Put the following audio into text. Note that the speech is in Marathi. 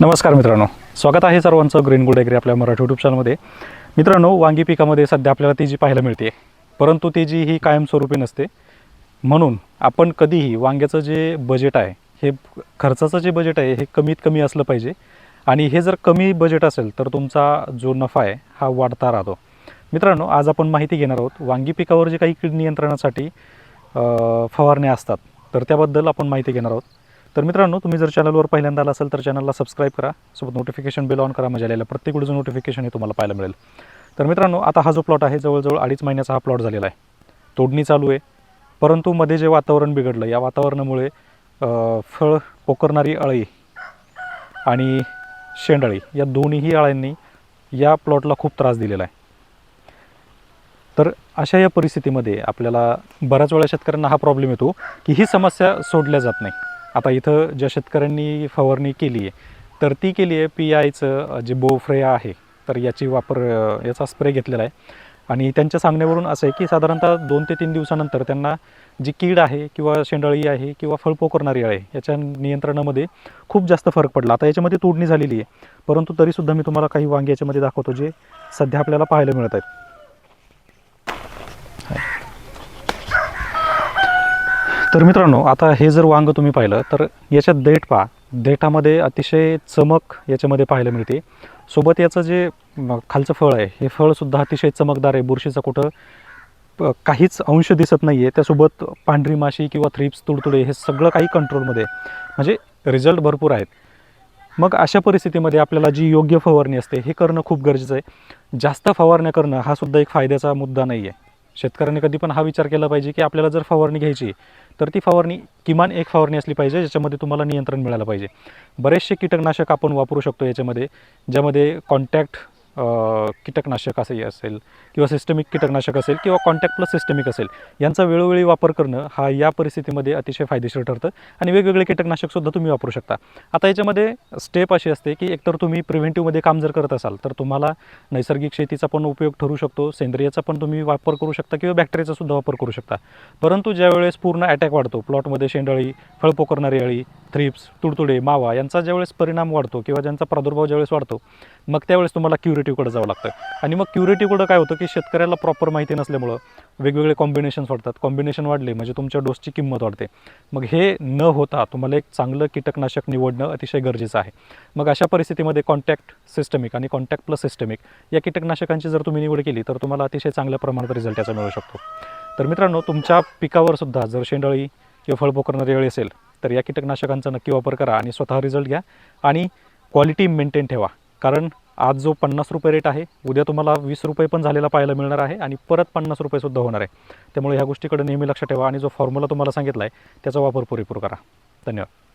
नमस्कार मित्रांनो स्वागत आहे सर्वांचं ग्रीन गुड एग्री आपल्या मराठी युट्यूब चॅनलमध्ये मित्रांनो वांगी पिकामध्ये सध्या आपल्याला तेजी पाहायला मिळते परंतु तेजी ही कायमस्वरूपी नसते म्हणून आपण कधीही वांग्याचं जे बजेट आहे हे खर्चाचं जे बजेट आहे हे कमीत कमी असलं पाहिजे. आणि हे जर कमी बजेट असेल तर तुमचा जो नफा आहे हा वाढता राहतो. मित्रांनो आज आपण माहिती घेणार आहोत वांगी पिकावर जे काही कीड नियंत्रणासाठी फवारण्या असतात तर त्याबद्दल आपण माहिती घेणार आहोत. तर मित्रांनो तुम्ही जर चॅनलवर पहिल्यांदा आला असेल तर चॅनलला सबस्क्राईब करा सोबत नोटिफिकेशन बिल ऑन करा म्हणजे आलेल्या प्रत्येक वेळेचं नोटिफिकेशन हे तुम्हाला पाहायला मिळेल. तर मित्रांनो आता हा जो प्लॉट आहे जवळजवळ अडीच महिन्याचा हा प्लॉट झालेला आहे. तोडणी चालू आहे. परंतु मध्ये जे वातावरण बिघडलं या वातावरणामुळे फळ पोकरणारी अळी आणि शेंडळी या दोन्हीही अळ्यांनी या प्लॉटला खूप त्रास दिलेला आहे. तर अशा या परिस्थितीमध्ये आपल्याला बऱ्याच वेळा शेतकऱ्यांना हा प्रॉब्लेम येतो की ही समस्या सोडल्या जात नाही. आता इथं ज्या शेतकऱ्यांनी फवारणी केली आहे तर ती केली आहे पी आयचं जे बोफ्रेया आहे तर याची वापर याचा स्प्रे घेतलेला आहे. आणि त्यांच्या सांगण्यावरून असं आहे की साधारणतः दोन ते तीन दिवसानंतर त्यांना जी कीड आहे किंवा शेंडळी आहे किंवा फळपोकरणारी आहे याच्या नियंत्रणामध्ये खूप जास्त फरक पडला. आता याच्यामध्ये तोडणी झालेली आहे परंतु तरीसुद्धा मी तुम्हाला काही वांगे याच्यामध्ये दाखवतो जे सध्या आपल्याला पाहायला मिळत आहेत. तर मित्रांनो आता हे जर वांग तुम्ही पाहिलं तर याच्यात देठ पहा. देठामध्ये अतिशय चमक याच्यामध्ये पाहायला मिळते. सोबत याचं जे खालचं फळ आहे हे फळसुद्धा अतिशय चमकदार आहे. बुरशीचं कुठं काहीच अंश दिसत नाही आहे त्यासोबत पांढरी माशी किंवा थ्रिप्स तुडतुडे हे सगळं काही कंट्रोलमध्ये म्हणजे रिझल्ट भरपूर आहेत. मग अशा परिस्थितीमध्ये आपल्याला जी योग्य फवारणी असते हे करणं खूप गरजेचं आहे. जास्त फवारण्या करणं हा सुद्धा एक फायद्याचा मुद्दा नाही आहे शेतकऱ्यांनी कधी पण हा विचार केला पाहिजे की आपल्याला जर फवारणी घ्यायची तर ती फवारणी किमान एक फवारणी असली पाहिजे ज्याच्यामध्ये तुम्हाला नियंत्रण मिळालं पाहिजे. बरेचसे कीटकनाशक आपण वापरू शकतो याच्यामध्ये ज्यामध्ये कॉन्टॅक्ट कीटकनाशक असंही असेल किंवा सिस्टमिक कीटकनाशक असेल किंवा कॉन्टॅक्ट प्लस सिस्टमिक असेल यांचा वेळोवेळी वापर करणं हा या परिस्थितीमध्ये अतिशय फायदेशीर ठरतं आणि वेगवेगळे कीटकनाशकसुद्धा तुम्ही वापरू शकता. आता याच्यामध्ये स्टेप अशी असते की एकतर तुम्ही प्रिव्हेंटिव्हमध्ये काम जर करत असाल तर तुम्हाला नैसर्गिक शेतीचा पण उपयोग ठरू शकतो सेंद्रियाचा पण तुम्ही वापर करू शकता किंवा बॅक्टेरियाचा सुद्धा वापर करू शकता. परंतु ज्यावेळेस पूर्ण अटॅक वाढतो प्लॉटमध्ये शेंडळी फळपोकरणारी अळी थ्रिप्स तुडतुडे मावा यांचा ज्यावेळेस परिणाम वाढतो किंवा ज्यांचा प्रादुर्भाव ज्यावेळेस वाढतो मग त्यावेळेस तुम्हाला क्युरेटिव्हकडे जावं लागतं. आणि मग क्युरेटिव्हकडं काय होतं की शेतकऱ्याला प्रॉपर माहिती नसल्यामुळं वेगवेगळे कॉम्बिनेशन्स वाढतात. कॉम्बिनेशन वाढले म्हणजे तुमच्या डोसची किंमत वाढते. मग हे न होता तुम्हाला एक चांगलं कीटकनाशक निवडणं अतिशय गरजेचं आहे. मग अशा परिस्थितीमध्ये कॉन्टॅक्ट सिस्टमिक आणि कॉन्टॅक्ट प्लस सिस्टमिक या कीटकनाशकांची जर तुम्ही निवड केली तर तुम्हाला अतिशय चांगल्या प्रमाणात रिझल्ट याचा मिळू शकतो. तर मित्रांनो तुमच्या पिकावर सुद्धा जर शेंडळी किंवा फळपो करणारी असेल तर या कीटकनाशकांचा नक्की वापर करा आणि स्वतः रिझल्ट घ्या. आणि क्वालिटी मेंटेन ठेवा. कारण आज जो पन्नास रुपये रेट आहे उद्या तुम्हाला वीस रुपये पण झालेला पाहायला मिळणार आहे आणि परत पन्नास रुपयेसुद्धा होणार आहे. त्यामुळे ह्या गोष्टीकडे नेहमी लक्ष ठेवा आणि जो फॉर्म्युला तुम्हाला सांगितला आहे त्याचा वापर पुरेपूर करा. धन्यवाद.